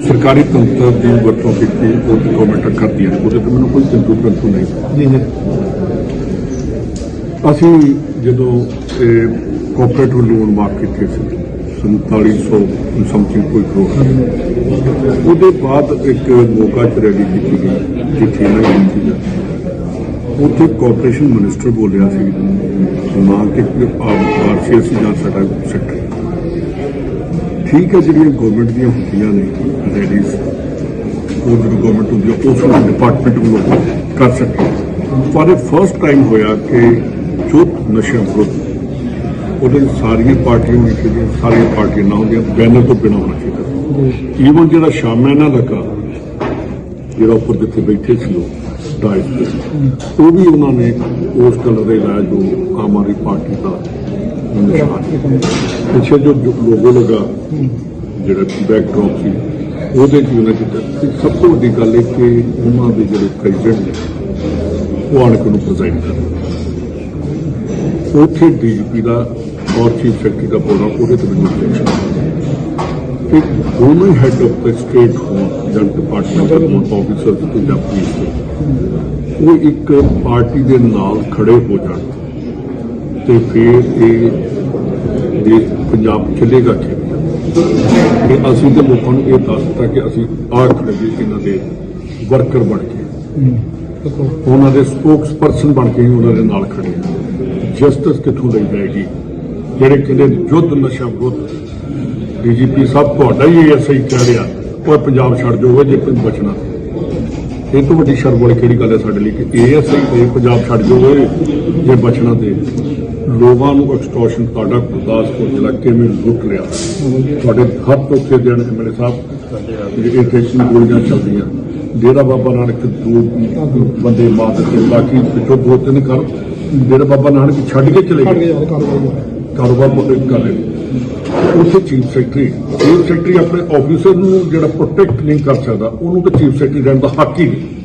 ਸਰਕਾਰੀ ਤੰਤਰ ਦੀ ਵਰਤੋਂ ਕੀਤੀ ਉਹ ਤੇ ਗਵਰਨਮੈਂਟ ਕਰਦੀ ਹੈ। ਉਹਦੇ ਤੇ ਮੈਨੂੰ ਕੋਈ ਚਿੰਤੂ ਪ੍ਰੰਤੂ ਨਹੀਂ। ਜੀ ਜੀ। ਅਸੀਂ ਜਦੋਂ ਇਹ ਕੋਆਪਰੇਟਿਵ ਲੋਨ ਮਾਫ ਕੀਤੇ ਸੀ 4700 ਸਮਥਿੰਗ ਕੋਈ ਕਰੋੜ। ਉਹਦੇ ਬਾਅਦ ਇੱਕ ਮੌਕਾ ਚ ਰੈਲੀ ਕੀਤੀ ਗਈ ਜਿੱਥੇ ਨਾ ਉੱਥੇ ਕੋਆਪਰੇਸ਼ਨ ਮਿਨਿਸਟਰ ਬੋਲਿਆ ਸੀ ਨਾ ਕਿ ਆਰਸੀਐਸ ਜਾਂ ਸਾਡਾ ਸੈਕਟਰ ਠੀਕ ਹੈ ਜਿਹੜੀਆਂ ਗਵਰਨਮੈਂਟ ਦੀਆਂ ਹੁੰਦੀਆਂ ਨੇ ਰੈਲੀਜ਼ ਉਹ ਜਿਹੜੀ ਗਵਰਨਮੈਂਟ ਹੁੰਦੀ ਹੈ ਉਸ ਨੂੰ ਡਿਪਾਰਟਮੈਂਟ ਵੱਲੋਂ ਕਰ ਸਕਦੇ ਪਰ ਇਹ ਫਸਟ ਟਾਈਮ ਹੋਇਆ ਕਿ ਜੋ ਨਸ਼ਾ ਵਿਰੁੱਧ ਉਹਦੇ ਸਾਰੀਆਂ ਪਾਰਟੀਆਂ ਹੋਣੀਆਂ ਚਾਹੀਦੀਆਂ, ਸਾਰੀਆਂ ਪਾਰਟੀਆਂ ਨਾ ਹੁੰਦੀਆਂ ਬੈਨਰ ਤੋਂ ਬਿਨਾਂ ਹੋਣਾ ਚਾਹੀਦਾ। ਈਵਨ ਜਿਹੜਾ ਸ਼ਾਮੇ ਨਾਲ ਲੱਗਾ, ਜਿਹੜਾ ਉੱਪਰ ਜਿੱਥੇ ਬੈਠੇ ਸੀ ਉਹ ਡਾਇਸ ਉਹ ਵੀ ਉਹਨਾਂ ਨੇ ਉਸ ਕਲਰ ਦੇ ਲਾਇਆ ਜੋ ਆਮ ਆਦਮੀ ਪਾਰਟੀ ਦਾ ਨਿਸ਼ਾਨ ਪਿੱਛੇ ਜੋ ਲੋਗੋ ਲਗਾ ਜਿਹੜਾ ਬੈਕਡ੍ਰੌਪ ਸੀ ਉਹਦੇ ਚ ਉਹਨਾਂ ਕੀਤਾ ਤੇ ਸਭ ਤੋਂ ਵੱਡੀ ਗੱਲ ਇਹ ਕਿ ਉਹਨਾਂ ਦੇ ਜਿਹੜੇ ਪ੍ਰੈਜ਼ੀਡੈਂਟ ਨੇ ਉਹ ਆਣ ਕੇ ਨੂੰ ਪ੍ਰੈਜ਼ੈਂਟ ਕਰ ਉੱਥੇ ਡੀਜੀਪੀ ਦਾ ਔਰ ਚੀਫ ਸੈਕਟਰੀ ਦਾ ਪ੍ਰੋਗਰਾਮ ਉਹਦੇ ਤੇ ਮੈਨੂੰ ਸੈਕਸ਼ਨ ਇੱਕ ਦੋਨੋਂ ਹੈਡ ਆਫ ਦ ਸਟੇਟ ਹੋਣ ਜਾਂ ਡਿਪਾਰਟਮੈਂਟ ਦੇ ਆਫੀਸਰ ਤੋਂ ਤੋਂ ਉਹ ਇੱਕ ਪਾਰਟੀ ਦੇ ਨਾਲ ਖੜੇ ਹੋ ਜਾਣ। ਤੇ ਫਿਰ ਇਹ ਦੇਸ਼ ਪੰਜਾਬ ਚੱਲੇਗਾ ਕਿਵੇਂ ਕਿ ਅਸੀਂ ਤੇ ਲੋਕਾਂ ਨੂੰ ਇਹ ਦੱਸ ਦਿੱਤਾ ਕਿ ਅਸੀਂ ਆ ਖੜੇ ਜੀ ਇਹਨਾਂ ਦੇ ਵਰਕਰ ਬਣ ਕੇ। ਉਹਨਾਂ ਦੇ ਸਪੋਕਸ ਪਰਸਨ ਬਣ ਕੇ ਹੀ ਉਹਨਾਂ ਦੇ ਨਾਲ ਖੜੇ ਹਾਂ ਜਸਟਿਸ ਕਿੱਥੋਂ ਲਈ ਜਾਏਗੀ? ਜਿਹੜੇ ਕਹਿੰਦੇ ਯੁੱਧ ਨਸ਼ਾ ਵਿਰੁੱਧ ਡੀਜੀਪੀ ਸਾਹਿਬ ਤੁਹਾਡਾ ਹੀ ਇਹ ਸਹੀ ਕਹਿ ਰਿਹਾ। ਉਹ ਪੰਜਾਬ ਛੱਡ ਜਾਓਗੇ ਜੇ ਕੋਈ ਬਚਣਾ। ਇਹ ਤੋਂ ਵੱਡੀ ਸ਼ਰਮ ਵਾਲੀ ਕਿਹੜੀ ਗੱਲ ਹੈ ਸਾਡੇ ਲਈ ਕਿ ਇਹ ਸਹੀ, ਇਹ ਪੰਜਾਬ ਛੱਡ ਜਾਓਗੇ ਜੇ ਬਚਣਾ ਤੇ। ਲੋਕਾਂ ਨੂੰ ਐਕਸਟੋਰਸ਼ਨ ਤੁਹਾਡਾ ਗੁਰਦਾਸਪੁਰ ਜ਼ਿਲ੍ਹਾ ਕਿਵੇਂ ਲੁੱਟ ਲਿਆ? ਤੁਹਾਡੇ ਹਰ ਚੌਥੇ ਦਿਨ ਐਮਐਲਏ ਸਾਹਿਬ ਜਿਹੜੇ ਇੱਥੇ ਗੋਲੀਆਂ ਚੱਲਦੀਆਂ। ਡੇਰਾ ਬਾਬਾ ਨਾਨਕ ਦੋ ਬੰਦੇ ਮਾਰ ਦਿੱਤੇ ਬਾਕੀ ਪਿੱਛੋਂ ਦੋ ਤਿੰਨ ਕਰ ਡੇਰਾ ਬਾਬਾ ਨਾਨਕ ਛੱਡ ਕੇ ਚਲੇ ਗਏ। ਕਾਰੋਬਾਰ ਮੁੱਦੇ ਕਰ ਰਹੇ। ਉੱਥੇ ਚੀਫ ਸੈਕਟਰੀ ਚੀਫ ਸੈਕਟਰੀ ਆਪਣੇ ਆਫੀਸਰ ਨੂੰ ਜਿਹੜਾ ਪ੍ਰੋਟੈਕਟ ਨਹੀਂ ਕਰ ਸਕਦਾ ਉਹਨੂੰ ਤਾਂ ਚੀਫ ਸੈਕਟਰੀ ਰਹਿਣ ਦਾ ਹੱਕ ਹੀ ਨਹੀਂ।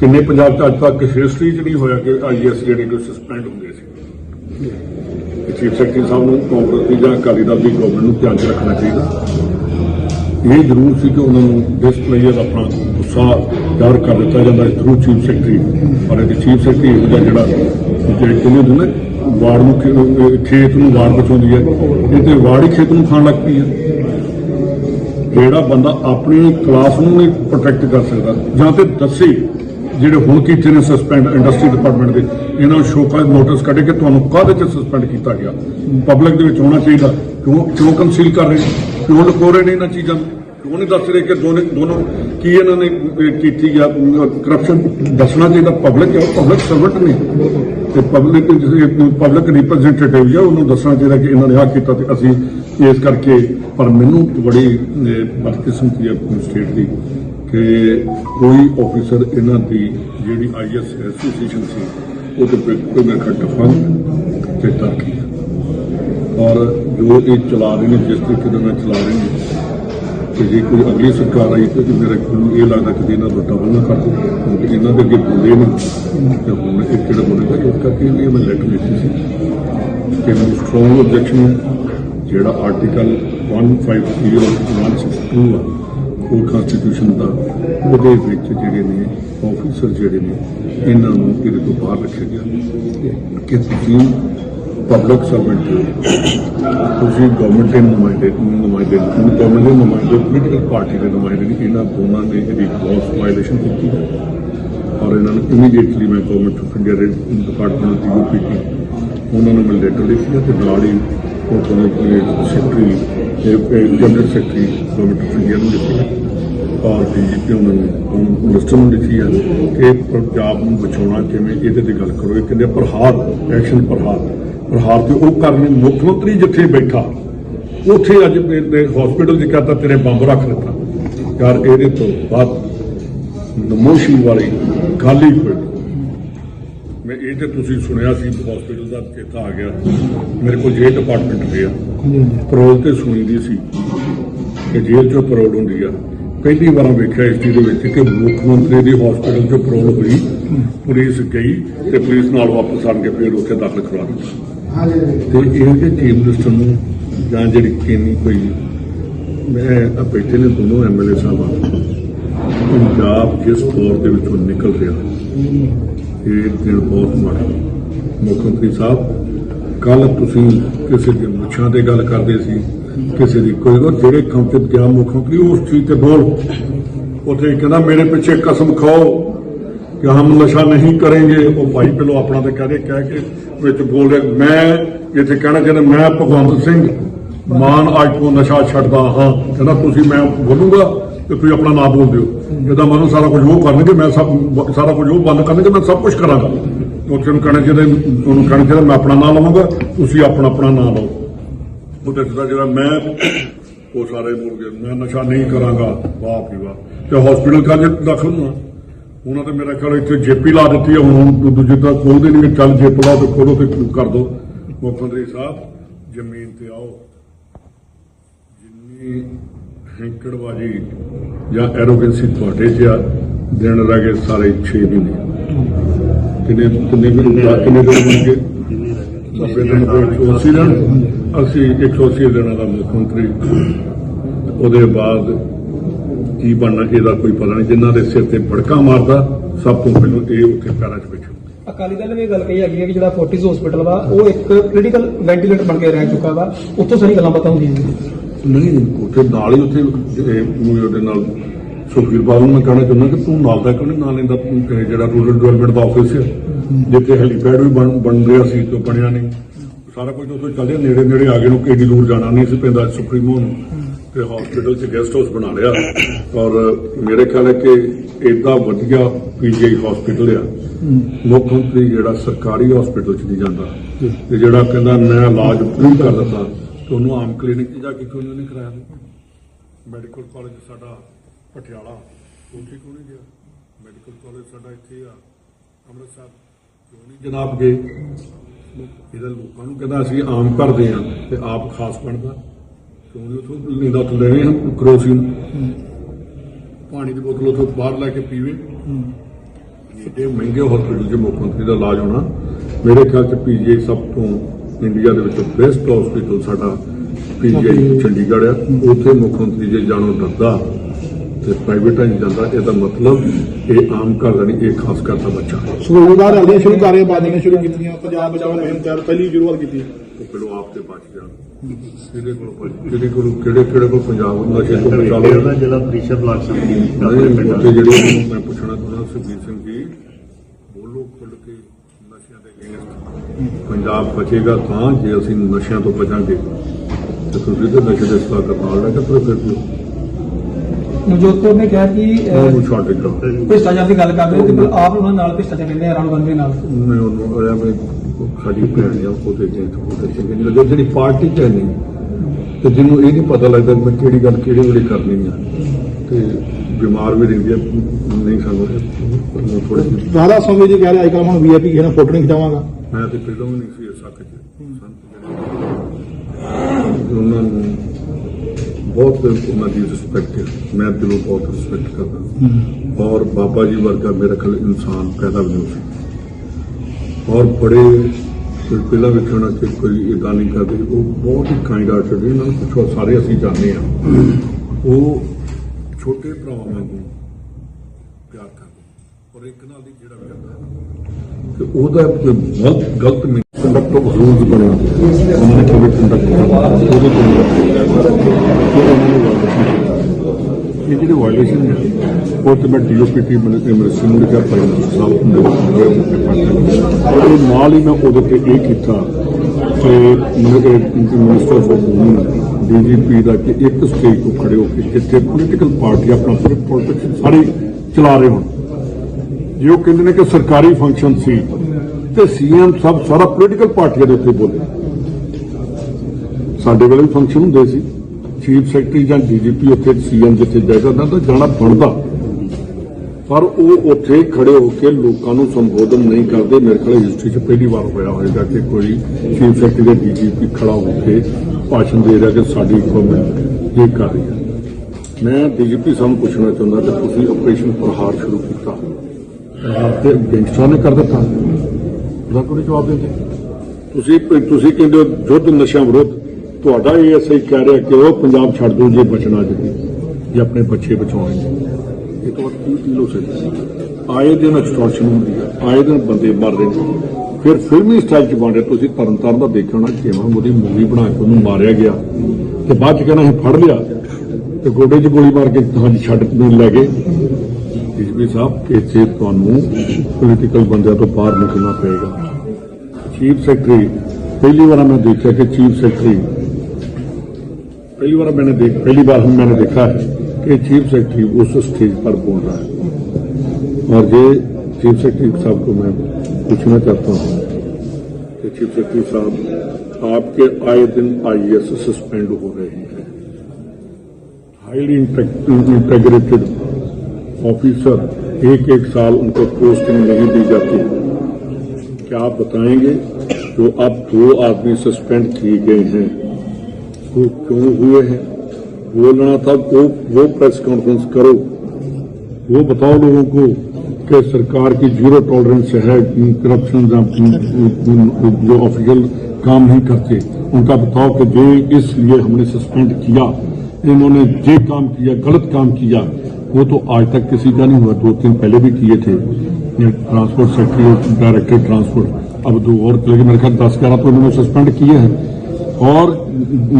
ਕਿੰਨੇ ਪੰਜਾਬ ਚ ਅੱਜ ਤੱਕ ਹਿਸਟਰੀ ਚ ਨਹੀਂ ਹੋਇਆ ਕਿ ਆਈਐਸ ਜਿਹੜੇ ਕੋਈ ਸਸਪੈਂਡ ਹੁੰਦੇ ਸੀ? ਚੀਫ ਸੈਕਟਰੀ ਸਾਹਿਬ ਨੂੰ ਕਾਂਗਰਸ ਦੀ ਜਾਂ ਅਕਾਲੀ ਦਲ ਦੀ ਗਵਰਨਮੈਂਟ ਨੂੰ ਧਿਆਨ ਚ ਰੱਖਣਾ ਚਾਹੀਦਾ। ਇਹ ਜ਼ਰੂਰ ਸੀ ਕਿ ਉਹਨਾਂ ਨੂੰ ਡਿਸਪਲੇਅਰ ਆਪਣਾ ਗੁੱਸਾ ਜ਼ਾਹਰ ਕਰ ਦਿੱਤਾ ਜਾਂਦਾ ਹੈ ਥਰੂ ਚੀਫ ਸੈਕਟਰੀ ਪਰ ਇਹ ਚੀਫ ਸੈਕਟਰੀ ਇਹੋ ਜਿਹਾ ਜਿਹੜਾ ਜਿਹੜੇ ਕਹਿੰਦੇ ਹੁੰਦੇ ਨੇ ਵਾੜ ਨੂੰ ਖੇਤ ਨੂੰ ਵਾੜ ਬਚਾਉਂਦੀ ਹੈ। ਇਹ ਤੇ ਵਾੜ ਹੀ ਖੇਤ ਨੂੰ ਖਾਣ ਲੱਗ ਪਈ ਹੈ। ਜਿਹੜਾ ਬੰਦਾ ਆਪਣੀ ਕਲਾਸ ਨੂੰ ਨਹੀਂ ਪ੍ਰੋਟੈਕਟ ਕਰ ਸਕਦਾ ਜਾਂ ਤੇ ਦੱਸੇ ਜਿਹੜੇ ਹੁਣ ਕੀਤੇ ਨੇ ਸਸਪੈਂਡ ਇੰਡਸਟਰੀ ਡਿਪਾਰਟਮੈਂਟ ਦੇ, ਇਹਨਾਂ ਨੂੰ ਸ਼ੋਕਾ ਨੋਟਿਸ ਕੱਢੇ ਕਿ ਤੁਹਾਨੂੰ ਕਾਹਦੇ ਚ ਸਸਪੈਂਡ ਕੀਤਾ ਗਿਆ? ਪਬਲਿਕ ਦੇ ਵਿੱਚ ਹੋਣਾ ਚਾਹੀਦਾ। ਕਿਉਂ ਕਿਉਂ ਕੰਸੀਲ ਕਰ ਰਹੇ? ਕਿਉਂ ਲੁਕੋ ਰਹੇ ਨੇ ਇਹਨਾਂ ਚੀਜ਼ਾਂ? ਕਿਉਂ ਨਹੀਂ ਦੱਸ ਰਹੇ ਕਿ ਦੋਨੇ, ਦੋਨੋਂ ਕੀ ਇਹਨਾਂ ਨੇ ਕੀਤੀ ਜਾਂ ਕਰਪਸ਼ਨ ਦੱਸਣਾ ਚਾਹੀਦਾ? ਪਬਲਿਕ ਹੈ ਪਬਲਿਕ ਸਰਵੈਂਟ ਨੇ। ਤੇ ਪਬਲਿਕ ਜਿਹੜੇ ਪਬਲਿਕ ਰਿਪਰੈਜ਼ੈਂਟੇਟਿਵ ਜਾਂ ਉਹਨੂੰ ਦੱਸਣਾ ਚਾਹੀਦਾ ਕਿ ਇਹਨਾਂ ਨੇ ਆਹ ਕੀਤਾ ਤੇ ਅਸੀਂ ਇਸ ਕਰਕੇ, ਪਰ ਮੈਨੂੰ ਬੜੀ ਬਦਕਿਸਮਤੀ ਹੈ ਸਟੇਟ ਦੀ। ਕਿ ਕੋਈ ਆਫੀਸਰ ਇਹਨਾਂ ਦੀ ਜਿਹੜੀ ਆਈਐਸ ਐਸੋਸੀਏਸ਼ਨ ਸੀ, ਉਹ ਤੇ ਕੋਈ ਮੇਰੇ ਖੱਟ ਫੰਡ ਤੇ ਤਰਕੀ ਔਰ ਜੋ ਇਹ ਚਲਾ ਰਹੇ ਨੇ, ਜਿਸ ਤਰੀਕੇ ਦੇ ਨਾਲ ਚਲਾ ਰਹੇ ਨੇ ਕਿ ਜੇ ਕੋਈ ਅਗਲੀ ਸਰਕਾਰ ਆਈ ਤੇ ਮੇਰੇ ਮੈਨੂੰ ਇਹ ਲੱਗਦਾ ਕਿ ਇਹਨਾਂ ਦਾ ਡਬਲ ਨਾ ਕਰ ਦੇ ਕਿਉਂਕਿ ਇਹਨਾਂ ਦੇ ਅੱਗੇ ਬੋਲੇ ਨੇ, ਤੇ ਹੁਣ ਇਹ ਕਿਹੜਾ ਬੋਲੇਗਾ ਇਸ ਕਰਕੇ ਇਹ ਮੈਂ ਲੈਟਰ ਲਿਖੀ ਸੀ। ਕਿ ਮੈਨੂੰ ਸਟਰੋਂਗ ਆਬਜੈਕਸ਼ਨ ਹੈ, ਜਿਹੜਾ ਆਰਟੀਕਲ 150 162 ਆ ਕੋਡ ਕਨਸਟੀਟਿਊਸ਼ਨ ਦਾ ਉਹਦੇ ਵਿੱਚ ਜਿਹੜੇ ਨੇ ਆਫੀਸਰ ਜਿਹੜੇ ਨੇ, ਇਹਨਾਂ ਨੂੰ ਇਹਦੇ ਤੋਂ ਬਾਹਰ ਰੱਖਿਆ ਗਿਆ। ਕਿ ਤੁਸੀਂ ਪਬਲਿਕ ਸਰਵੈਂਟ ਤੁਸੀਂ ਗਵਰਨਮੈਂਟ ਦੇ ਨੁਮਾਇੰਦੇ ਨੁਮਾਇੰਦੇ ਗਵਰਨਮੈਂਟ ਦੇ ਨੁਮਾਇੰਦੇ ਪੋਲੀਟੀਕਲ ਪਾਰਟੀ ਦੇ ਨੁਮਾਇੰਦੇ ਨੇ ਇਹਨਾਂ ਦੋਨਾਂ ਨੇ ਇਹਦੀ ਗ੍ਰੋਸ ਵਾਇਲੇਸ਼ਨ ਕੀਤੀ ਹੈ। ਔਰ ਇਹਨਾਂ ਨੂੰ ਇਮੀਡੀਏਟਲੀ ਮੈਂ ਗਵਰਨਮੈਂਟ ਆਫ ਇੰਡੀਆ ਦੇ ਡਿਪਾਰਟਮੈਂਟ ਦੀ ਯੂਪੀਟੀ ਉਹਨਾਂ ਨੂੰ ਮੈਂ ਲੈਟਰ ਲਿਖਿਆ ਤੇ ਨਾਲ ਹੀ secretary general secretary government of India ਨੂੰ ਲਿਖਿਆ ਔਰ ਡੀਜੀਪੀ ਉਹਨਾਂ ਨੂੰ ਮਿਨਿਸਟਰ ਨੂੰ ਲਿਖੀ ਹੈ ਕਿ ਪੰਜਾਬ ਨੂੰ ਬਚਾਉਣਾ ਕਿਵੇਂ ਇਹਦੇ ਤੇ ਗੱਲ ਕਰੋ ਇਹ ਕਹਿੰਦੇ ਪ੍ਰਹਾਰ ਐਕਸ਼ਨ ਪ੍ਰਹਾਰ ਪ੍ਰਹਾਰ ਤੇ ਉਹ ਕਰਨੇ ਮੁੱਖ ਮੰਤਰੀ ਜਿੱਥੇ ਬੈਠਾ ਉੱਥੇ ਅੱਜ ਹਸਪੀਟਲ 'ਚ ਕਰਤਾ ਤੇਰੇ ਬੰਬ ਰੱਖ ਦਿੱਤਾ ਯਾਰ ਇਹਦੇ ਤੋਂ ਬਾਅਦ ਨਮੋਸ਼ੀ ਵਾਲੀ ਖਾਲੀ ਕੋਈ ਇਹ ਤੇ ਤੁਸੀਂ ਸੁਣਿਆ ਸੀ ਹਸਪੀਟਲ ਦਾ ਚੇਤਾ ਆ ਗਿਆ। ਮੇਰੇ ਕੋਲ ਜੇ ਡਿਪਾਰਟਮੈਂਟ ਗਿਆ ਪਰੋਲ ਤੇ ਸੁਣੀਦੀ ਸੀ ਕਿ ਜੇਲ੍ਹ ਚੋਂ ਪਰੋਲ ਹੁੰਦੀ ਆ। ਪਹਿਲੀ ਵਾਰ ਵੇਖਿਆ ਇਸ ਦੇ ਵਿੱਚ ਕਿ ਮੁੱਖ ਮੰਤਰੀ ਦੀ ਹਸਪੀਟਲ ਚੋਂ ਪਰੋਲ ਹੋਈ ਪੁਲਿਸ ਗਈ ਤੇ ਪੁਲਿਸ ਨਾਲ ਵਾਪਸ ਆਣ ਕੇ ਫਿਰ ਉੱਥੇ ਦਾਖਲ ਕਰਵਾ ਦਿੱਤਾ। ਤੇ ਇਹ ਕਿ ਚੀਫ ਮਿਨਿਸਟਰ ਨੂੰ ਜਾਂ ਜਿਹੜੀ ਕਿੰਨੀ ਕੋਈ ਮੈਂ ਆ ਬੈਠੇ ਨੇ ਦੋਨੋਂ ਐਮਐਲਏ ਸਾਹਿਬਾਨ ਪੰਜਾਬ ਜਿਸ ਦੌਰ ਦੇ ਵਿੱਚੋਂ ਨਿਕਲ ਰਿਹਾ ਇਹ ਦਿਨ ਬਹੁਤ ਮਾੜਾ ਮੁੱਖ ਮੰਤਰੀ ਸਾਹਿਬ ਕੱਲ ਤੁਸੀਂ ਕਿਸੇ ਦੀ ਮੁੱਛਾਂ ਤੇ ਗੱਲ ਕਰਦੇ ਸੀ, ਕਿਸੇ ਦੀ ਕੋਈ ਹੋਰ ਜਿਹੜੇ ਕੰਮ ਤੇ ਗਿਆ ਮੁੱਖ ਮੰਤਰੀ, ਉਸ ਚੀਜ਼ ਤੇ ਬੋਲ। ਉੱਥੇ ਕਹਿੰਦਾ, ਮੇਰੇ ਪਿੱਛੇ ਕਸਮ ਖਾਓ ਕਿ ਹਮ ਨਸ਼ਾ ਨਹੀਂ ਕरेंगे ਉਹ ਭਾਈ ਪਹਿਲੋਂ ਆਪਣਾ ਤੇ ਕਹਦੇ ਕਹਿ ਕੇ ਵਿੱਚ ਬੋਲ ਰਿਹਾ, ਮੈਂ ਇੱਥੇ ਕਹਿਣਾ ਚਾਹੁੰਦਾ, ਮੈਂ ਭਗਵੰਤ ਸਿੰਘ ਮਾਨ ਅੱਜ ਤੋਂ ਨਸ਼ਾ ਛੱਡਦਾ ਹਾਂ। ਕਹਿੰਦਾ, ਤੁਸੀਂ, ਮੈਂ ਬੋਲੂਗਾ? ਤੇ ਤੁਸੀਂ ਆਪਣਾ ਨਾਮ ਬੋਲ ਦਿਓ। ਜਿਹਦਾ ਮਨੋਂ ਸਾਰਾ ਕੁਝ ਉਹ ਕਰਨਗੇ, ਮੈਂ ਸਭ ਸਾਰਾ ਕੁਝ ਉਹ ਬੰਦ ਕਰਨਗੇ, ਮੈਂ ਸਭ ਕੁਝ ਕਰਾਂਗਾ। ਉੱਥੇ ਨੂੰ ਕਹਿਣਾ ਚਾਹੀਦਾ, ਉਹਨੂੰ ਕਹਿਣਾ ਚਾਹੀਦਾ, ਮੈਂ ਆਪਣਾ ਨਾਮ ਲਵਾਂਗਾ, ਤੁਸੀਂ ਆਪਣਾ ਆਪਣਾ ਨਾਮ ਲਓ। ਉਹਦੇ ਤੇ ਜਿਹੜਾ ਮੈਂ, ਉਹ ਸਾਰੇ ਬੋਲ ਗਏ ਮੈਂ ਨਸ਼ਾ ਨਹੀਂ ਕਰਾਂਗਾ ਵਾਹ ਵੀ ਵਾਹ ਤੇ ਹਸਪੀਟਲ ਕਾਜ ਦਾਖਲ ਹੋਣਾ। ਉਹਨਾਂ ਤੇ ਮੇਰਾ ਖਿਆਲ ਇੱਥੇ ਜੇਪੀ ਲਾ ਦਿੱਤੀ ਹੈ ਹੁਣ ਦੂ- ਦੂਜੇ ਤਾਂ ਖੋਲਦੇ ਨਹੀਂ, ਚੱਲ ਜੇਪ ਲਾ ਤੇ ਖੋਲੋ ਤੇ ਕਰ ਦੋ ਮੁੱਖ ਮੰਤਰੀ ਸਾਹਿਬ, ਜ਼ਮੀਨ ਤੇ ਆਓ। ਜਿੰਨੀ ਹੈਂਕੜਵਾਜੀ ਜਾਂ ਐਰੋਗੈਂਸੀ ਤੁਹਾਡੇ 'ਚ ਆ, ਦਿਨ ਰਹਿ ਗਏ ਸਾਰੇ 6 ਮਹੀਨੇ। ਕਿੰਨੇ ਕਿੰਨੇ ਦਿਨ ਕਿੰਨੇ ਦਿਨ ਹੋਣਗੇ ਨੱਬੇ ਦਿਨ ਤੋਂ 180 ਦਿਨ, ਅਸੀਂ 180 ਦਿਨਾਂ ਦਾ ਮੁੱਖ ਮੰਤਰੀ। ਉਹਦੇ ਬਾਅਦ ਕੀ ਬਣਨਾ, ਇਹਦਾ ਕੋਈ ਪਤਾ ਨਹੀਂ। ਜਿਨ੍ਹਾਂ ਦੇ ਸਿਰ ਤੇ ਫੜਕਾ ਮਾਰਦਾ, ਸਭ ਤੋਂ ਪਹਿਲਾਂ ਇਹ ਉੱਥੇ ਪੈਰਾਂ 'ਚ ਬੈਠੋ। ਅਕਾਲੀ ਦਲ ਨੇ ਇਹ ਗੱਲ ਕਹੀ ਹੈਗੀ ਹੈ ਕਿ ਜਿਹੜਾ ਫੋਰਟਿਸ ਹਸਪੀਟਲ ਵਾ, ਉਹ ਇੱਕ ਕ੍ਰਿਟੀਕਲ ਵੈਂਟੀਲੇਟਰ ਬਣ ਕੇ ਰਹਿ ਚੁੱਕਾ ਵਾ। ਉੱਥੋਂ ਸਾਰੀ ਗੱਲਾਂ ਪਤਾ ਹੁੰਦੀਆਂ ਨੇ। ਨਹੀਂ, ਉੱਥੇ ਨਾਲ ਹੀ ਉੱਥੇ, ਇਹ ਉਹਦੇ ਨਾਲ ਸੁਖਬੀਰ ਬਾਦਲ ਨੂੰ ਮੈਂ ਕਹਿਣਾ ਚਾਹੁੰਦਾ ਕਿ ਤੂੰ ਨਾਲ ਦਾ ਕਿਉਂ ਨਹੀਂ, ਨਾਲ ਲੈਂਦਾ ਜਿਹੜਾ ਰੂਰਲ ਡਿਵੈਲਪਮੈਂਟ ਦਾ ਆਫਿਸ ਹੈ ਜਿੱਥੇ ਹੈਲੀਪੈਡ ਵੀ ਬਣ ਰਿਹਾ ਸੀ ਤੇ ਬਣਿਆ ਨਹੀਂ। ਸਾਰਾ ਕੁਝ ਉੱਥੇ ਚੱਲ ਨੇੜੇ ਨੇੜੇ ਆ ਗਏ ਨੂੰ ਕਿਹੜੀ ਦੂਰ ਜਾਣਾ ਨਹੀਂ ਸੀ ਪੈਂਦਾ ਸੁਪਰੀਮੋ ਨੂੰ। ਤੇ ਹਸਪੀਟਲ 'ਚ ਗੈਸਟ ਹਾਊਸ ਬਣਾ ਲਿਆ। ਔਰ ਮੇਰੇ ਖਿਆਲ ਹੈ ਕਿ ਏਡਾ ਵਧੀਆ ਪੀਜੀਆਈ ਹਸਪੀਟਲ ਆ। ਮੁੱਖ ਮੰਤਰੀ ਜਿਹੜਾ ਸਰਕਾਰੀ ਹਸਪੀਟਲ 'ਚ ਨਹੀਂ ਜਾਂਦਾ। ਤੇ ਜਿਹੜਾ ਕਹਿੰਦਾ ਮੈਂ ਇਲਾਜ ਫ੍ਰੀ ਕਰ ਦਿੱਤਾ ਤੇ ਉਹਨੂੰ ਆਮ ਕਲੀਨਿਕ 'ਚ ਜਾ ਕੇ ਕਿਉਂ ਨਹੀਂ ਕਰਾਇਆ ਮੈਡੀਕਲ ਕਾਲਜ ਸਾਡਾ ਪਟਿਆਲਾ ਉੱਥੇ ਕਿਉਂ ਨਹੀਂ ਗਿਆ? ਮੈਡੀਕਲ ਕਾਲਜ ਸਾਡਾ ਇੱਥੇ ਆ ਅੰਮ੍ਰਿਤਸਰ ਕਿਉਂ ਨਹੀਂ? ਜਨਾਬ ਗਏ। ਇਹਦਾ ਲੋਕਾਂ ਨੂੰ ਕਹਿੰਦਾ ਅਸੀਂ ਆਮ ਕਰਦੇ ਆ ਤੇ ਆਪ ਖਾਸ ਬਣਦਾ। ਕਿਉਂ ਨਹੀਂ ਉਥੋਂ ਲੈਂਦਾ ਉੱਥੋਂ ਲੈਣੇ ਹਨ ਕਰੋਸੀ ਨੂੰ? ਪਾਣੀ ਦੀ ਬੋਤਲ ਉਥੋਂ ਬਾਹਰ ਲੈ ਕੇ ਪੀਵੇ। ਇਹਦੇ ਮਹਿੰਗੇ ਹਸਪੀਟਲ 'ਚ ਮੁੱਖ ਮੰਤਰੀ ਦਾ ਇਲਾਜ ਹੋਣਾ। ਮੇਰੇ ਖਿਆਲ 'ਚ ਪੀਜੀਆਈ ਸਭ ਤੋਂ ਇੰਡੀਆ ਦੇ ਵਿੱਚ ਬੈਸਟ ਹਸਪੀਟਲ ਸਾਡਾ ਪੀਜੀਆਈ ਚੰਡੀਗੜ੍ਹ ਆ। ਉੱਥੇ ਮੁੱਖ ਮੰਤਰੀ ਜੇ ਜਾਣੋ ਡਰਦਾ ਤੇ ਪ੍ਰਾਈਵੇਟਾਂ ਜਾਂਦਾ। ਇਹਦਾ ਮਤਲਬ ਇਹ ਆਮ ਘਰ ਦਾ ਨਹੀਂ ਇਹ ਖਾਸ ਘਰ ਦਾ ਬੱਚਾ। ਹੈ ਸਕੂਲਦਾਰ ਰੈਲੀਆਂ ਸ਼ੁਰੂ ਕਰ ਰਹੇ ਬਾਜੀਆਂ ਸ਼ੁਰੂ ਕੀਤੀਆਂ ਪੰਜਾਬ ਬਚਾਓ ਮੁਹਿੰਮ ਤਿਆਰ ਪਹਿਲੀ ਸ਼ੁਰੂਆਤ ਕੀਤੀ। ਉਹ ਪਹਿਲਾਂ ਆਪ ਤੇ ਬਚ ਜਾਣ ਕਿਹਦੇ ਕੋਲ ਕਿਹਦੇ ਕੋਲ ਕਿਹੜੇ ਕਿਹੜੇ ਕੋਲ ਪੰਜਾਬ ਨਸ਼ੇ ਤੋਂ ਬਚਾ ਉਹਦਾ ਲਓ ਜ਼ਿਲ੍ਹਾ ਪ੍ਰੀਸ਼ਦ ਬਲਾਕ ਸੰਮਤੀ ਨਹੀਂ, ਉੱਥੇ ਜਿਹੜੇ ਮੈਂ ਪੁੱਛਣਾ ਚਾਹੁੰਦਾ ਸੁਖਬੀਰ ਸਿੰਘ ਜੀ ਬੋਲੋ ਖੁੱਲ ਕੇ ਨਸ਼ਿਆਂ ਦੇ ਅਗੇਂਸਟ ਪੰਜਾਬ ਬਚੇਗਾ ਤਾਂ ਜੇ ਅਸੀਂ ਨਸ਼ਿਆਂ ਤੋਂ ਬਚਾਂਗੇ। ਤੇ ਤੁਸੀਂ ਤੇ ਨਸ਼ੇ ਦੇ ਸਲਾਹ ਨਾਲ ਲੈ ਕੇ ਤੁਰੇ ਫਿਰਦੇ ਹੋ। ਨਵਜੋਤ ਨੇ ਕਿਹਾ ਕਿ ਅਹ, ਛੱਡ ਦਿਓ ਭ੍ਰਿਸ਼ਟਾਚਾਰ ਦੀ ਗੱਲ ਕਰਦੇ ਤੇ ਪਰ ਆਪ ਉਹਨਾਂ ਨਾਲ ਭ੍ਰਿਸ਼ਟਾਚਾਰ ਕਹਿੰਦੇ ਰਾਹੁਲ ਗਾਂਧੀ ਨਾਲ। ਮੈਂ ਉਹਨੂੰ ਐਵੇਂ ਸਾਡੀ ਭੈਣ ਜਾਂ ਉਹਦੇ ਜੇ ਉਹਦੇ ਚੰਗੇ ਨਹੀਂ ਲੱਗਦੇ ਜਿਹੜੀ ਪਾਰਟੀ ਚ ਹੈ ਨਹੀਂ ਤੇ ਜਿਹਨੂੰ ਇਹ ਨਹੀਂ ਪਤਾ ਲੱਗਦਾ ਕਿ ਮੈਂ ਕਿਹੜੀ ਗੱਲ ਕਿਹੜੇ ਵੇਲੇ ਕਰਨੀ ਆ। ਤੇ ਬਿਮਾਰ ਵੀ ਰਹਿੰਦੀ ਆ ਨਹੀਂ ਸਾਨੂੰ ਥੋੜੀ ਰਾਧਾ ਸਵਾਮੀ ਜੀ ਕਹਿ ਰਹੇ ਅੱਜ ਕੱਲ੍ਹ ਹੁਣ ਵੀਆਈਪੀ ਕਿਸੇ ਨਾਲ ਫੋਟੋ ਨਹੀਂ ਖਿਚਾਵਾਂਗਾ। ਮੈਂ ਤੇ ਪਹਿਲਾਂ ਵੀ ਨਹੀਂ ਸੀ ਇਸ ਹੱਕ 'ਚ। ਉਹਨਾਂ ਨੂੰ ਬਹੁਤ ਉਹਨਾਂ ਦੀ ਰਿਸਪੈਕਟ ਹੈ ਮੈਂ ਦਿਲੋਂ ਬਹੁਤ ਰਿਸਪੈਕਟ ਕਰਦਾ। ਔਰ ਬਾਬਾ ਜੀ ਵਰਗਾ ਮੇਰਾ ਖਿਆਲ ਇਨਸਾਨ ਪੈਦਾ ਵੀ ਨਹੀਂ ਸੀ। ਔਰ ਬੜੇ ਕੋਈ ਪਹਿਲਾਂ ਵੇਖਣਾ ਕਿ ਕੋਈ ਇਦਾਂ ਨਹੀਂ ਕਰਦੇ। ਉਹ ਬਹੁਤ ਹੀ ਕਾਇੰਡ ਹਾਰਟਡ ਇਹਨਾਂ ਨੂੰ ਪੁੱਛੋ ਸਾਰੇ ਅਸੀਂ ਜਾਣਦੇ ਆ ਉਹ ਛੋਟੇ ਭਰਾਵਾਂ ਵਾਂਗੂ ਪਿਆਰ ਕਰਦੇ ਔਰ ਇੱਕ ਨਾਲ ਦੀ ਜਿਹੜਾ ਵੀ ਕਰਦਾ ਤੇ ਉਹਦਾ ਕੋਈ ਬਹੁਤ ਗਲਤ ਕੰਡਕਟ ਆਫ ਰੂਲਸ ਬਣਿਆ। ਉਹਨਾਂ ਨੇ ਕਿਵੇਂ ਕੰਡਕਟ ਉਹਦੇ ਤੋਂ ਇਹ ਜਿਹੜੇ ਵਾਇਲੇਸ਼ਨ ਨੇ, ਉਹ ਤੇ ਮੈਂ ਡੀਓਪੀਟੀ ਮਿਨਿਸਟਰ ਨੂੰ ਲਿਖਿਆ ਪਾਈ ਸਾਹਿਬ ਨੂੰ ਉਹ ਨਾਲ ਹੀ ਮੈਂ ਉਹਦੇ ਤੇ ਇਹ ਕੀਤਾ ਕਿ ਮਿਨਿਸਟਰ ਆਫ ਡੀਜੀਪੀ ਦਾ ਕਿ ਇੱਕ ਸਟੇਜ ਤੋਂ ਖੜੇ ਹੋ ਕੇ ਜਿੱਥੇ ਪੋਲੀਟੀਕਲ ਪਾਰਟੀ ਆਪਣਾ ਪੂਰੇ ਪੋਲਿਟਿਕਸ ਸਾਰੇ ਚਲਾ ਰਹੇ ਹੋਣ। ਜੇ ਉਹ ਕਹਿੰਦੇ ਨੇ ਕਿ ਸਰਕਾਰੀ ਫੰਕਸ਼ਨ ਸੀ, ਤੇ ਸੀਐਮ ਸਭ ਸਾਰਾ ਪੋਲੀਟੀਕਲ ਪਾਰਟੀਆਂ ਦੇ ਉੱਤੇ ਬੋਲੇ। ਸਾਡੇ ਵੇਲੇ ਵੀ ਫੰਕਸ਼ਨ ਹੁੰਦੇ ਸੀ। ਚੀਫ ਸੈਕਟਰੀ ਜਾਂ ਡੀਜੀਪੀ ਉੱਥੇ ਸੀਐਮ ਜਿੱਥੇ ਜਾਇਦਾ ਨਾ ਤਾਂ ਜਾਣਾ ਬਣਦਾ। ਪਰ ਉਹ ਉੱਥੇ ਖੜੇ ਹੋ ਕੇ ਲੋਕਾਂ ਨੂੰ ਸੰਬੋਧਨ ਨਹੀਂ ਕਰਦੇ। ਮੇਰੇ ਖਿਆਲ ਹਿਸਟਰੀ 'ਚ ਪਹਿਲੀ ਵਾਰ ਹੋਇਆ ਹੋਵੇਗਾ ਕਿ ਕੋਈ ਚੀਫ ਸੈਕਟਰੀ ਦੇ ਡੀਜੀਪੀ ਖੜਾ ਹੋ ਕੇ ਭਾਸ਼ਣ ਦੇ ਰਿਹਾ ਕਿ ਸਾਡੀ ਗਵਰਨਮੈਂਟ ਇਹ ਕਰ ਰਹੀ ਹੈ। ਮੈਂ ਡੀਜੀਪੀ ਸਾਹਿਬ ਨੂੰ ਪੁੱਛਣਾ ਚਾਹੁੰਦਾ ਕਿ ਤੁਸੀਂ ਆਪਰੇਸ਼ਨ ਪ੍ਰਹਾਰ ਸ਼ੁਰੂ ਕੀਤਾ। ਤੇ ਗੈਂਗਸਟਰਾਂ ਨੇ ਕਰ ਦਿੱਤਾ। ਉਹਦਾ ਕੋਈ ਜਵਾਬ ਦਿੰਦੇ ਤੁਸੀਂ ਤੁਸੀਂ ਕਹਿੰਦੇ ਹੋ ਯੁੱਧ ਨਸ਼ਿਆਂ ਵਿਰੁੱਧ। ਤੁਹਾਡਾ ਐਸਆਈ ਕਹਿ ਰਿਹਾ ਕਿ ਉਹ ਪੰਜਾਬ ਛੱਡ ਦੋ ਜੇ ਬਚਣਾ ਜੇ। ਜੇ ਆਪਣੇ ਬੱਚੇ ਬਚਾਉਣੇ ਇਹ ਤਾਂ ਕੀ ਹੋ ਸਕਦਾ ਆਏ ਦਿਨ ਐਕਸਟੋਰਸ਼ਨ ਹੁੰਦੀ ਹੈ, ਆਏ ਦਿਨ ਬੰਦੇ ਮਰ ਨੇ। ਫਿਰ ਫਿਲਮੀ ਸਟਾਈਲ ਚ ਬਣ ਰਿਹਾ। ਤੁਸੀਂ ਤਰਨਤਾਰਨ ਦਾ ਦੇਖਿਆ ਹੋਣਾ ਕਿਵੇਂ ਉਹਦੀ ਮੂਵੀ ਬਣਾ ਕੇ ਉਹਨੂੰ ਮਾਰਿਆ ਗਿਆ। ਤੇ ਬਾਅਦ ਚ ਕਹਿੰਦਾ ਅਸੀਂ ਫੜ ਲਿਆ ਤੇ ਗੋਡੇ 'ਚ ਗੋਲੀ ਮਾਰ ਕੇ ਹਾਂਜੀ ਛੱਡ ਕੇ ਲੈ ਗਏ। ਡੀਜੀਪੀ ਸਾਹਿਬ ਕਿ ਤੁਹਾਨੂੰ ਪੋਲੀਟੀਕਲ ਬੰਦਿਆਂ ਤੋਂ ਬਾਹਰ ਨਿਕਲਣਾ ਪਏਗਾ। ਚੀਫ ਸੈਕਟਰੀ ਪਹਿਲੀ ਵਾਰ ਮੈਂ ਦੇਖਿਆ ਕਿ ਚੀਫ਼ ਸੈਕਟਰੀ ਪਹਿਲੀ ਵਾਰ ਮੈਨੂੰ ਪਹਿਲੀ ਵਾਰ ਹੁਣ ਮੈਂ ਦੇਖਿਆ یہ چیف سیکٹری اس اسٹیج پر بول رہا ہے۔ اور یہ چیف سیکٹری صاحب کو میں پوچھنا چاہتا ہوں کہ چیف سیکٹری صاحب، آپ کے آئے دن آئی ایس سسپینڈ ہو رہی ہے ہائیلی انٹیگریٹڈ آفیسر ایک ایک سال ان کو پوسٹنگ نہیں دی جاتی۔ کیا آپ بتائیں گے جو اب دو آدمی سسپینڈ کیے گئے ہیں، وہ کیوں ہوئے ہیں؟ بولنا تھا تو وہ پریس کانفرنس کرو وہ بتاؤ لوگوں کو کہ سرکار کی زیرو ٹالرنس ہے کرپشن جو آفیشل کام نہیں کرتے ان کا بتاؤ کہ جو اس لیے ہم نے سسپینڈ کیا انہوں نے جے کام کیا غلط کام کیا وہ تو آج تک کسی کا نہیں ہوا دو تین پہلے بھی کیے تھے ٹرانسپورٹ سیکٹری ڈائریکٹر ٹرانسپورٹ اب دو اور میرے خیال دس گیارہ تو انہوں نے سسپینڈ کیے ہیں اور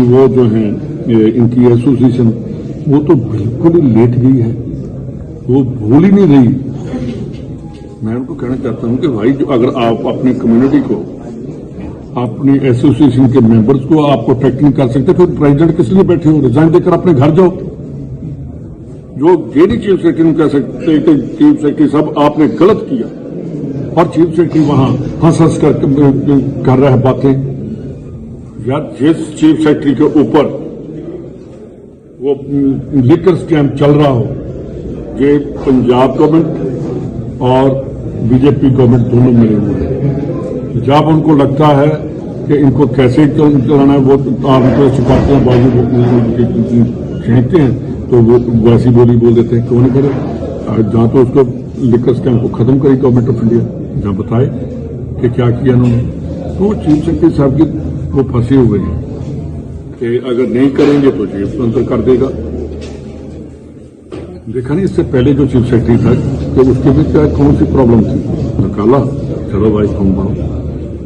وہ جو ہیں ان کی ایسوسیشن وہ تو بالکل ہی لیٹ گئی ہے۔ وہ بھول ہی نہیں رہی۔ میں ان کو کہنا چاہتا ہوں کہ بھائی جو اگر آپ اپنی کمیونٹی کو، اپنی ایسوسیشن کے ممبرز کو آپ کو نہیں کر سکتے، پھر پریزیڈنٹ کس لیے بیٹھے ہو؟ ریزائن دے کر اپنے گھر جاؤ۔ جو گیری چیف سیکرٹری کہہ سکتے کہ چیف سیکرٹری صاحب، آپ نے غلط کیا۔ اور چیف سیکرٹری وہاں ہنس ہنس کر کر باتیں۔ یا جس چیف سیکرٹری کے اوپر وہ لکر سکیم چل رہا ہو کہ پنجاب گورنمنٹ اور بی جے پی گورنمنٹ دونوں ملے ہوئے ہیں۔ جب ان کو لگتا ہے کہ ان کو کیسے چلانا ہے، وہ تار کو چھپاتے ہیں بازو کھینچتے ہیں۔ تو وہ ویسی بولی بول دیتے ہیں، کیوں نہیں کرے؟ جہاں تو اس کو لکر کیمپ کو ختم کری گورنمنٹ آف انڈیا جہاں بتائے کہ کیا کیا انہوں نے۔ تو چیف سیکرٹری صاحب کی وہ پھنسے ہوئے ہیں کہ اگر نہیں کریں گے تو جی چیف منتر کر دے گا۔ دیکھا نہیں، اس سے پہلے جو چیف سیکرٹری تھا کہ اس کے بھی کیا کون سی پرابلم تھی؟ نکالا چلو بھائی، تم بنا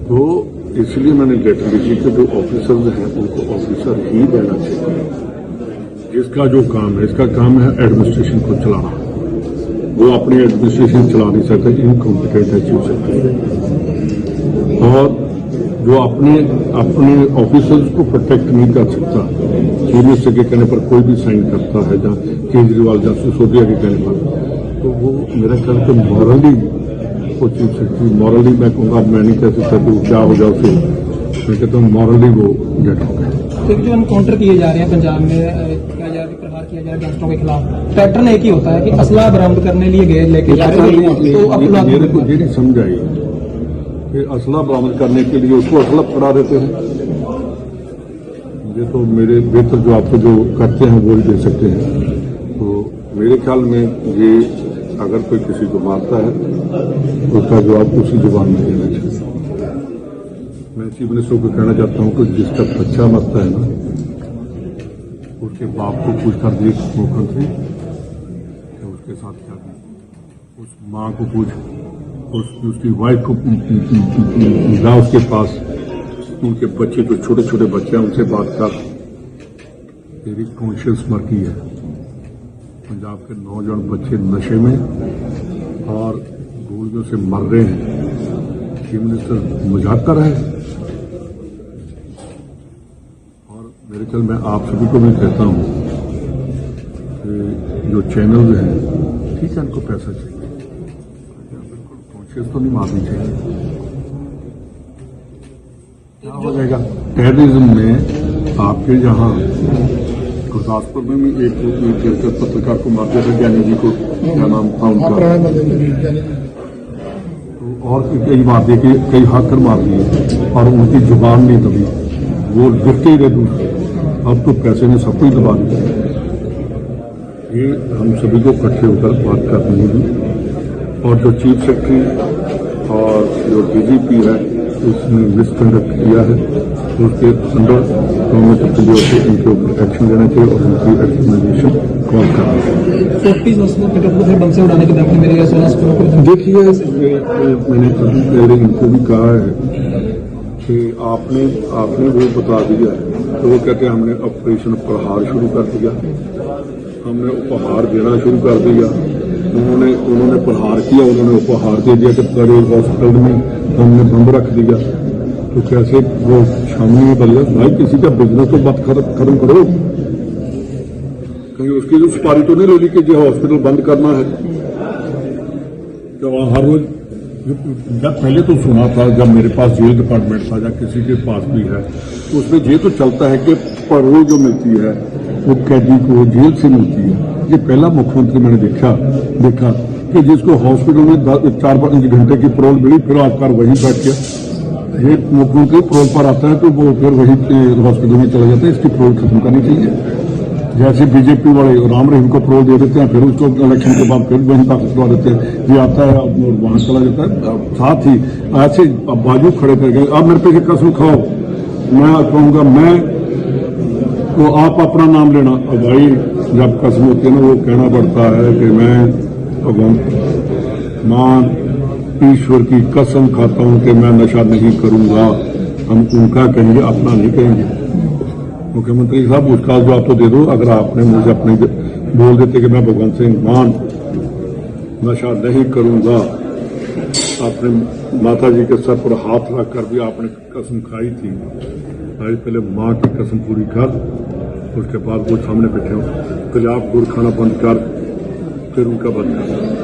تو اس لیے میں نے لیٹر لکھی کہ جو آفیسرز ہیں، ان کو آفیسر ہی دینا چاہیے۔ جس کا جو کام ہے، اس کا کام ہے ایڈمنسٹریشن کو چلانا۔ وہ اپنی ایڈمنسٹریشن چلا نہیں سکتے انکمپیٹنٹ ہے چیف سیکٹری اور جو اپنے اپنے آفیسرز کو پروٹیکٹ نہیں کر سکتا۔ چیف منسٹر کے کہنے پر کوئی بھی سائن کرتا ہے جہاں کیجریوال جاسٹس سوڈیا کے کہنے پر۔ تو وہ میرا خیال کہ مورلی وہ چیف سیکٹری مورلی میں کہوں گا میں نہیں کہہ سکتا کہ وہ کیا ہو جاؤ اسے۔ میں کہتا ہوں مورلی وہ ڈیڈ ہو گئے۔ جو انکاؤنٹر کیے جا رہے ہیں پنجاب میں پرہار کیا جا پیٹرن ایک ہی ہوتا ہے کہ اسلحہ برامد کرنے لیے گئے لیکن کے جا رہے ہیں تو میرے کو یہ نہیں سمجھ آئی کہ اسلحہ برامد کرنے کے لیے اس کو اسلحہ پڑا دیتے ہیں۔ یہ تو میرے بہتر جو آپ کو جو کرتے ہیں وہ دے سکتے ہیں۔ تو میرے خیال میں یہ اگر کوئی کسی کو مارتا ہے، تو اس کا جواب اسی زبان میں دینا چاہیے۔ میں چیف منسٹر کو کہنا چاہتا ہوں کہ جس کا بچہ مرتا ہے نا، اس کے باپ کو پوچھ کر دیے مکھن سے اس کے ساتھ کیا اس ماں کو پوچھ۔ اس کی وائف کو ملا اس کے پاس۔ ان کے بچے جو چھوٹے چھوٹے بچے ہیں، ان سے بات کر۔ تیری کانشیس مرکی ہے۔ پنجاب کے نوجوان بچے نشے میں اور گولیوں سے مر رہے ہیں۔ چیف منسٹر مذاق کر رہے ہیں۔ اور میرے خیال میں آپ سبھی کو بھی کہتا ہوں کہ جو چینلز ہیں، ٹھیک ہے، ان کو پیسہ چاہیے۔ شست ٹیررزم میں آپ کے یہاں گرداسپور میں بھی ایک ایک پترکار کو مارتے تھے گیانی جی کو کیا نام تھا ان کا؟ اور کئی مار دیے کئی ہاتھ کر مار دیے اور ان کی زبان نہیں دبی وہ لکھتے ہی رہے دوں اب تو پیسے نے سب کو ہی دبا دیا یہ ہم سبھی کو کٹھے ہو کر بات کرنی ہوگی۔ اور جو چیف سیکرٹری اور جو ڈی جی پی ہے اس نے مسکنڈکٹ کیا ہے۔ اس کے اندر گورنمنٹ آف انڈیا سے ان کے اوپر ایکشن لینا چاہیے اور ان کی ایکشنائزیشن کال کرنا چاہیے۔ دیکھیے میں نے پہلے ان کو بھی کہا ہے کہ آپ نے آپ نے وہ بتا دیا ہے۔ تو وہ کہتے ہیں ہم نے آپریشن پرہار شروع کر دیا۔ ہم نے اپہار دینا شروع کر دیا۔ उन्होंने उन्होंने प्रहार किया उन्होंने उपहार दे दिया कि बड़े हॉस्पिटल में हमने बम रख दिया तो कैसे वो सामने बलिया भाई किसी का बिजनेस तो बात खत्म खत्म करो कहीं उसकी तो सुपारी तो नहीं ले ली कि जो हॉस्पिटल बंद करना है तो वहाँ हर रोज जब पहले तो सुना था जब मेरे पास जेल डिपार्टमेंट था या किसी के पास भी है तो उसमें ये तो चलता है कि پر وہ جو ملتی ہے وہ قیدی کو جیل سے ملتی ہے یہ پہلا مکھ منتری میں نے دیکھا دیکھا کہ جس کو ہاسپٹل میں چار پانچ گھنٹے کی پرول ملی پھر آپ کار وہیں بیٹھ کے مکھ منتری پرول پر آتا ہے تو وہ پھر وہی ہاسپٹل میں چلا جاتا ہے اس کی پرول ختم کرنی چاہیے جیسے بی جے پی والے رام رحیم کو پرول دے دیتے ہیں پھر اس کو الیکشن کے بعد پھر وہیں طاقت کروا دیتے ہیں یہ آتا ہے اور وہاں چلا جاتا ہے ساتھ ہی ایسے بازو کھڑے کر کے اب میرے پیچھے قسم کھاؤ میں کہوں گا میں تو آپ اپنا نام لینا۔ اور بھائی، جب قسم ہوتی ہے نا، وہ کہنا پڑتا ہے کہ میں مان، ایشور کی قسم کھاتا ہوں کہ میں نشہ نہیں کروں گا۔ ہم ان کا کہیں گے، اپنا نہیں کہیں گے۔ مکھیہ منتری صاحب، اس کا جواب تو دے دو۔ اگر آپ نے مجھے اپنے بول دیتے کہ میں بھگوان سنگھ مان، نشہ نہیں کروں گا۔ آپ نے ماتا جی کے سر پر ہاتھ رکھ کر بھی آپ نے قسم کھائی تھی۔ आज पहले माँ की कसम पूरी कर उसके बाद वो सामने बैठे हो पंजाब गुड़ खाना बंद कर फिर उनका बंद कर